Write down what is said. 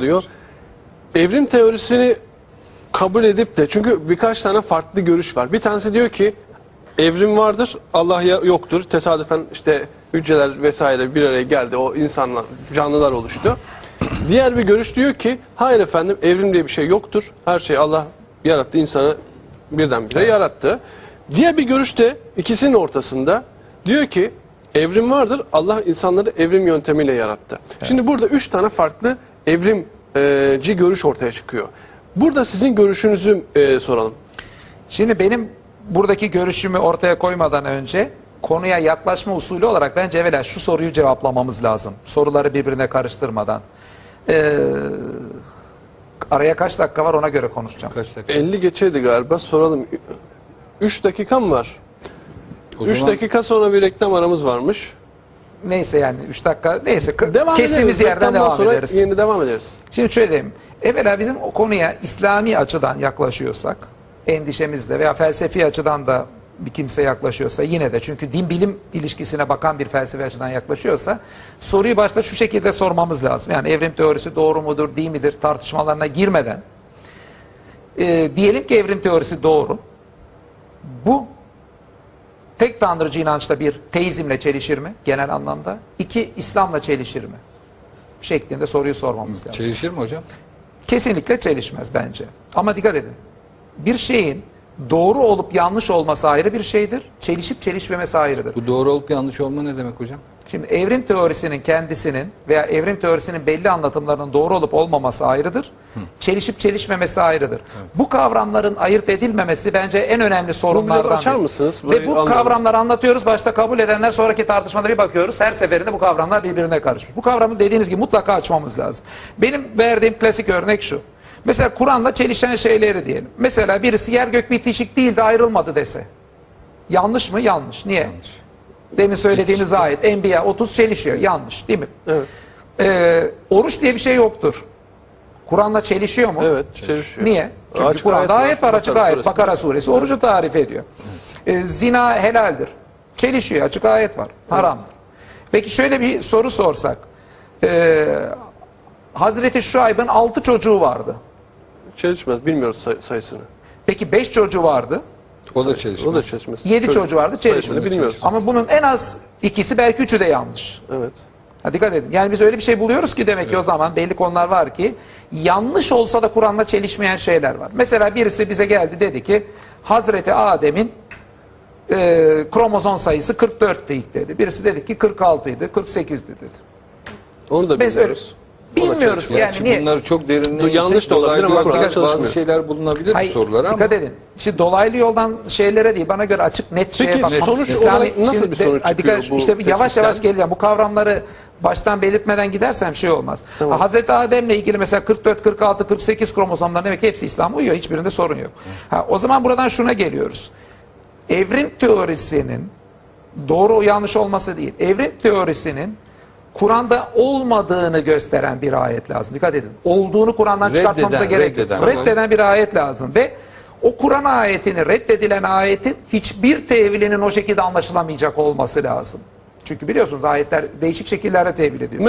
diyor. Evrim teorisini kabul edip de çünkü birkaç tane farklı görüş var. Bir tanesi diyor ki evrim vardır, Allah yoktur. Tesadüfen işte hücreler vesaire bir araya geldi. O insanlar, canlılar oluştu. Diğer bir görüş diyor ki hayır efendim evrim diye bir şey yoktur. Her şey Allah yarattı, insanı birdenbire yarattı. Diğer bir görüş de ikisinin ortasında diyor ki evrim vardır. Allah insanları evrim yöntemiyle yarattı. Şimdi burada üç tane farklı evrimci görüş ortaya çıkıyor. Burada sizin görüşünüzü e, soralım. Şimdi benim buradaki görüşümü ortaya koymadan önce konuya yaklaşma usulü olarak bence evvela şu soruyu cevaplamamız lazım. Soruları birbirine karıştırmadan. Ee, araya kaç dakika var ona göre konuşacağım. Kaç dakika? 50 geçeydi galiba soralım. 3 dakikam var. O 3 zaman dakika sonra bir reklam aramız varmış. Neyse yani 3 dakika neyse Devam kestiğimiz ederiz. yerden devam sonra ederiz. Yeni devam ederiz. Şimdi şöyle diyeyim. Evvela bizim o konuya İslami açıdan yaklaşıyorsak, endişemizle veya felsefi açıdan da bir kimse yaklaşıyorsa yine de çünkü din bilim ilişkisine bakan bir felsefi açıdan yaklaşıyorsa soruyu başta şu şekilde sormamız lazım. Yani evrim teorisi doğru mudur değil midir tartışmalarına girmeden e, diyelim ki evrim teorisi doğru. Bu tek tanrıcı inançta bir teizmle çelişir mi genel anlamda? İki İslam'la çelişir mi? Şeklinde soruyu sormamız lazım. çelişir mi hocam? Kesinlikle çelişmez bence. Ama dikkat edin. Bir şeyin doğru olup yanlış olması ayrı bir şeydir. Çelişip çelişmemesi ayrıdır. Bu doğru olup yanlış olma ne demek hocam? Şimdi evrim teorisinin kendisinin veya evrim teorisinin belli anlatımlarının doğru olup olmaması ayrıdır. Çelişip çelişmemesi ayrıdır. Bu kavramların ayırt edilmemesi bence en önemli sorunlardan açar biri. mısınız? Ve bu anlayalım. kavramları anlatıyoruz. Başta kabul edenler sonraki tartışmada bir bakıyoruz. Her seferinde bu kavramlar birbirine karışmış. Bu kavramı dediğiniz gibi mutlaka açmamız lazım. Benim verdiğim klasik örnek şu. Mesela Kur'an'la çelişen şeyleri diyelim. Mesela birisi yer gök bitişik değil de ayrılmadı dese. Yanlış mı? Yanlış. Niye? Yanlış. Demin söylediğimiz ayet Enbiya 30 çelişiyor. Yanlış değil mi? Evet. Ee, oruç diye bir şey yoktur. Kur'an'la çelişiyor mu? Evet, çelişiyor. Niye? Çünkü Açık Kur'an'da ayet var. ayet var açık Bakara ayet. suresi. Bakara suresi orucu tarif ediyor. Ee, zina helaldir. Çelişiyor açık ayet var. Haramdır. Peki şöyle bir soru sorsak. Ee, Hazreti Şuayb'ın 6 çocuğu vardı. Çelişmez. Bilmiyoruz say- sayısını. Peki 5 çocuğu vardı. O da çelişmez. O da çelişmez. 7 Çocuk- çocuğu vardı bilmiyoruz. Ama bunun en az ikisi belki üçü de yanlış. Evet. Ha, dikkat edin. Yani biz öyle bir şey buluyoruz ki demek ki o zaman belli konular var ki yanlış olsa da Kur'an'la çelişmeyen şeyler var. Mesela birisi bize geldi dedi ki Hazreti Adem'in e, kromozom sayısı 44'tü ilk dedi. Birisi dedi ki 46 idi, 48'di dedi. Onu da Biz öyle bilmiyoruz. yani Gerçi niye? bunlar çok derinliğe Bu yanlış da olabilir dolaylı ama bazı çalışmıyor. şeyler bulunabilir bu Hayır, sorulara ama. dikkat edin. Şimdi dolaylı yoldan şeylere değil bana göre açık net şeye Peki, bakmamız. sonuç İslami- olarak nasıl Şimdi bir de- sonuç ha, dikkat- çıkıyor bu İşte bir yavaş tespitten? yavaş geleceğim. Bu kavramları baştan belirtmeden gidersem şey olmaz. Ha, Hazreti Adem'le ilgili mesela 44, 46, 48 kromozomlar demek ki hepsi İslam'a uyuyor. Hiçbirinde sorun yok. Ha, o zaman buradan şuna geliyoruz. Evrim teorisinin doğru yanlış olması değil. Evrim teorisinin Kur'an'da olmadığını gösteren bir ayet lazım. Dikkat edin. Olduğunu Kur'an'dan çıkartmamıza gerek yok. reddeden. Reddeden bir ayet lazım ve o Kur'an ayetini reddedilen ayetin hiçbir tevilinin o şekilde anlaşılamayacak olması lazım. Çünkü biliyorsunuz ayetler değişik şekillerde tevil ediliyor.